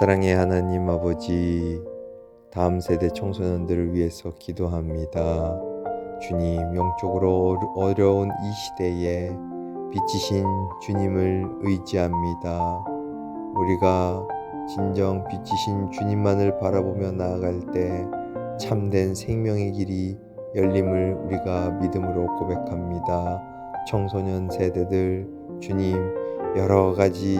사랑의 하나님 아버지, 다음 세대 청소년들을 위해서 기도합니다. 주님, 영적으로 어려운 이 시대에 빛이신 주님을 의지합니다. 우리가 진정 빛이신 주님만을 바라보며 나아갈 때 참된 생명의 길이 열림을 우리가 믿음으로 고백합니다. 청소년 세대들 주님 여러 가지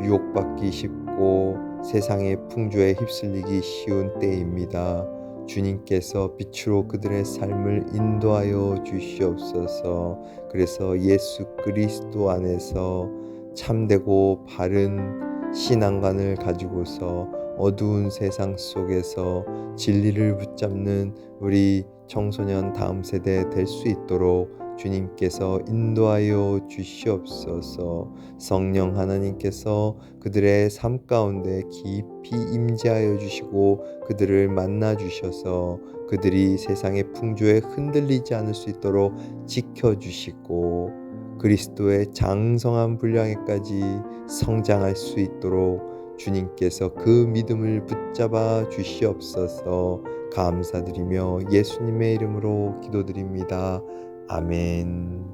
유혹받기 쉽고 세상의 풍조에 휩쓸리기 쉬운 때입니다. 주님께서 빛으로 그들의 삶을 인도하여 주시옵소서. 그래서 예수 그리스도 안에서 참되고 바른 신앙관을 가지고서 어두운 세상 속에서 진리를 붙잡는 우리 청소년 다음 세대 될 수 있도록 주님께서 인도하여 주시옵소서. 성령 하나님께서 그들의 삶 가운데 깊이 임재하여 주시고 그들을 만나 주셔서 그들이 세상의 풍조에 흔들리지 않을 수 있도록 지켜 주시고 그리스도의 장성한 분량에까지 성장할 수 있도록 주님께서 그 믿음을 붙잡아 주시옵소서 감사드리며 예수님의 이름으로 기도드립니다. 아멘.